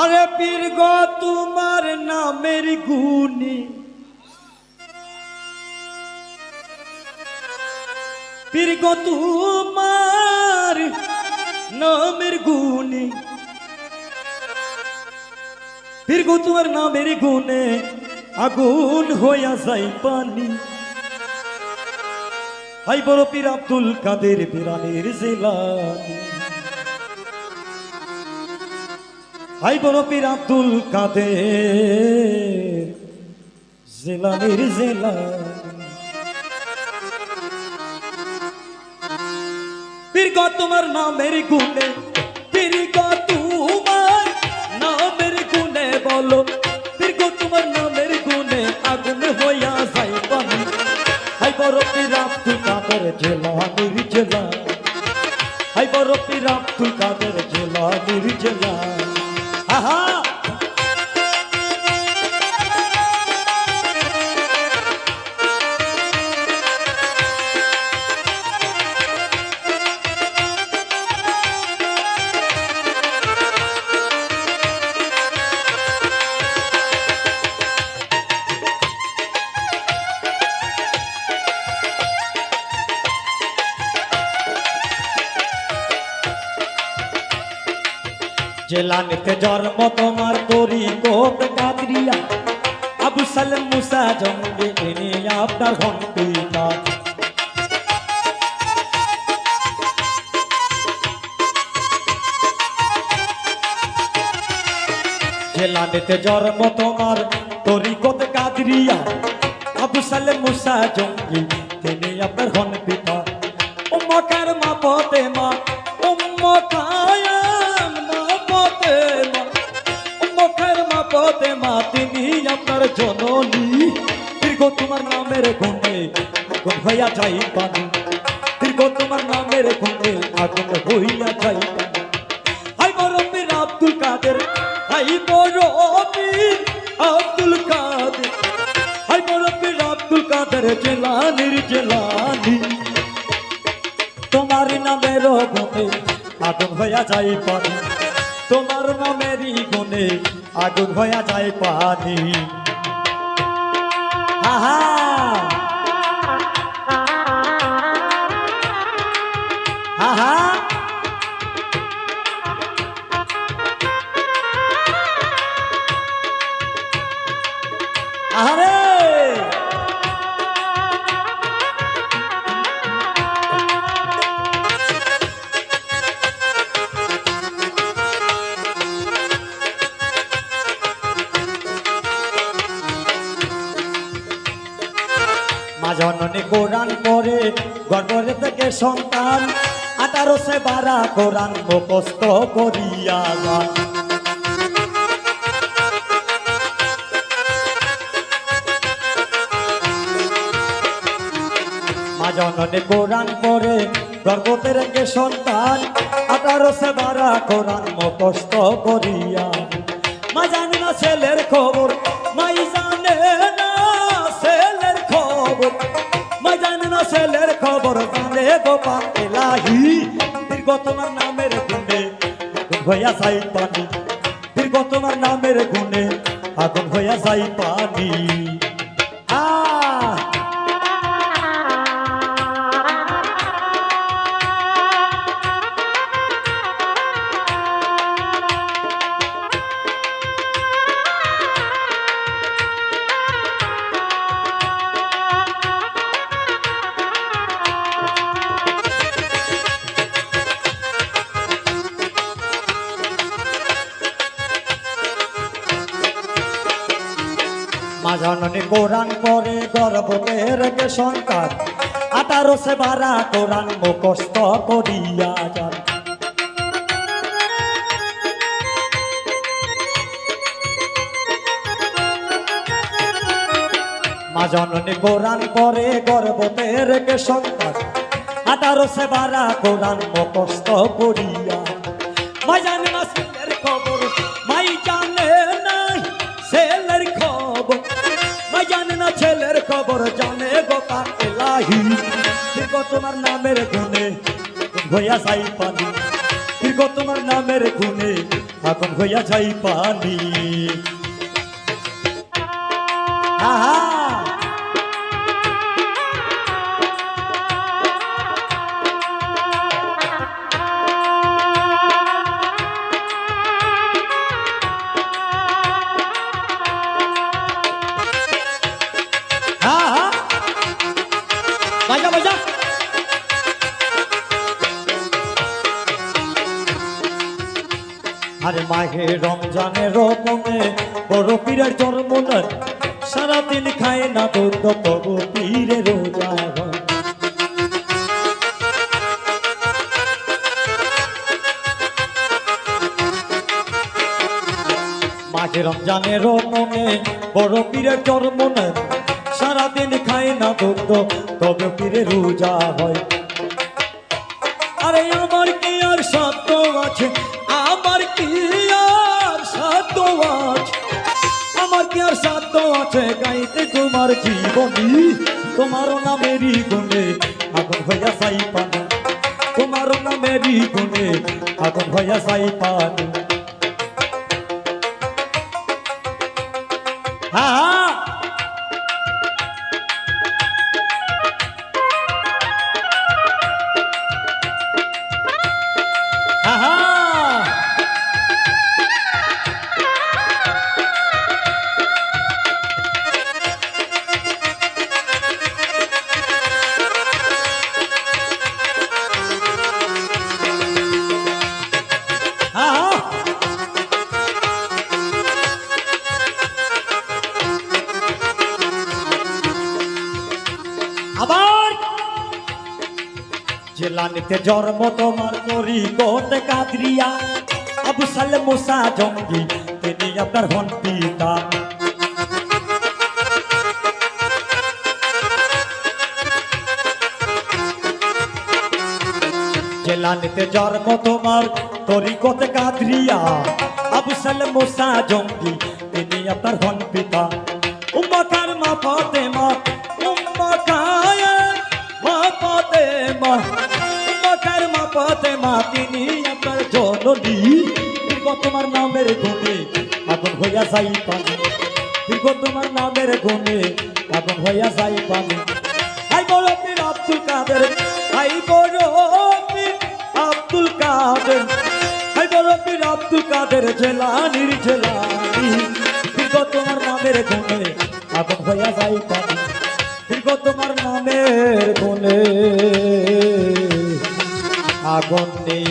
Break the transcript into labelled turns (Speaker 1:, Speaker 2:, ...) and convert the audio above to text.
Speaker 1: আরে পীর গো, তোমার নামের গুণী। পীর গো, তোমার নামের গুণী। পীর গো, তোমার নামের গুণে আগুন হইয়া যায় পানি। হাই বড় পীর আব্দুল কাদের বিরানের জেলানি। হাই বড় পীর আব্দুল কাদের, জেলানির জেলানি পীর তোমার নামের গুণে, পীর গো, তোমার নামের গুণে বলো। পীর গো, তোমার নামের গুণে আগুন হইয়া যাই পানি হাই বড় পীর আব্দুল কাদের, জেলানির জেলা। জেলানিতে জন্ম তোমার তরি কোপ কাদরিয়া আবু সালেম মুসা জঙ্গে এনে আপনার হন জেলানিতে জন্ম তোমার তরি কোপ কাদরিয়া আবু সালেম মুসা জঙ্গি তিনি আপনার হন পিতা উম্মকার মা উম্মকার মা পতে তিনি আপনার জননী। দীর্ঘ তোমার নামের গুণে আগুন হইয়া যাই পানি দীর্ঘ তোমার নামের গুণে আগুন হইয়া যাই হাই বড় আব্দুল কাদের হাই বড় আব্দুল কাদের। হাই বড় আব্দুল কাদের জেলানির জেলানি। তোমার নামের গুণে আগুন হইয়া যাই পানি তোমার মনেরই গুণে আগুন হয়ে যায় পানি। আহা! জননী কোরআন পরে গর্ভরে থেকে সন্তান। আঠারো সে বারা কোরআন মুখস্ত করিয়া যান। মা জননী কোরআন পরে গর্ভতে রেখে সন্তান। আঠারো সে বারা কোরআন মুখস্ত করিয়া মা জানে না ছেলের খবর, মাই জানে না খবর মা জানে না ছেলের খবর জানে গোপাল এলাহি দীর্ঘ তোমার নামের গুণে হইয়া যাই পানি। দীর্ঘ তোমার নামের গুণে আগুন হইয়া যাই পানি। আহ মা জননী কোরআন পরে গর্ভতে রেখে সন্তান। আঠারো সে বারা কোরআন মুখস্ত করিয়া যান। মা জননী কোরআন পরে গর্ভতে রেখে সন্তান। আঠারো সে বারা কোরআন মুখস্ত করিয়া মা জানে না খবর। ছেলের খবর জানে গোপাল এলাহি। দীর্ঘ তোমার নামের গুণে হইয়া যাই পানি। দীর্ঘ তোমার নামের গুণে এখন হইয়া যাই পানি। আহা! মাঘে রমজানের রকমে বড় পীরের জন্ম নয় সারাদিন খায় না দুধ, তবু পীরে রোজা। মাঝে রমজানের মনে বড় পীরের জন্ম নেন। সারাদিন খায় না দুধ, তবে পীরে রোজা হয়। আছে গাইতে তোমার জীবনী। তোমার নামেরই গুণে আগুন হইয়া সাই পান। তোমার নামেরই গুণে আগুন হইয়া সাই পানি। হ্যাঁ জেলানিতে জন্ম তোমার করি কোট কাদরিয়া আবু সালে মুসা জঙ্গি তিনি আপনার হন পিতা জেলানিতে জন্ম তোমার তরিকত কাদরিয়া আবু সালে মুসা জঙ্গি তিনি আপনার হন পিতা উম্মা কার মা ফাতেমা উম্মা কায় মা ফাতেমা উম্মা কার মা ফাতেমা তিনি আপনার জননী। দীর্ঘ তোমার নামের গুণে আগুন হইয়া যাই পানি। দীর্ঘ তোমার নামের গুণে আগুন হইয়া যাই পানি। হাই বড় পীর আব্দুল কাদের হাই বড় পীর আব্দুল কাদের। আই বড় পীর আব্দুল কাদের জেলানির জেলানি। দীর্ঘ তোমার নামের গুণে আগুন হইয়া যাই পানি। দীর্ঘ তোমার নামের গুণে আগুন নেই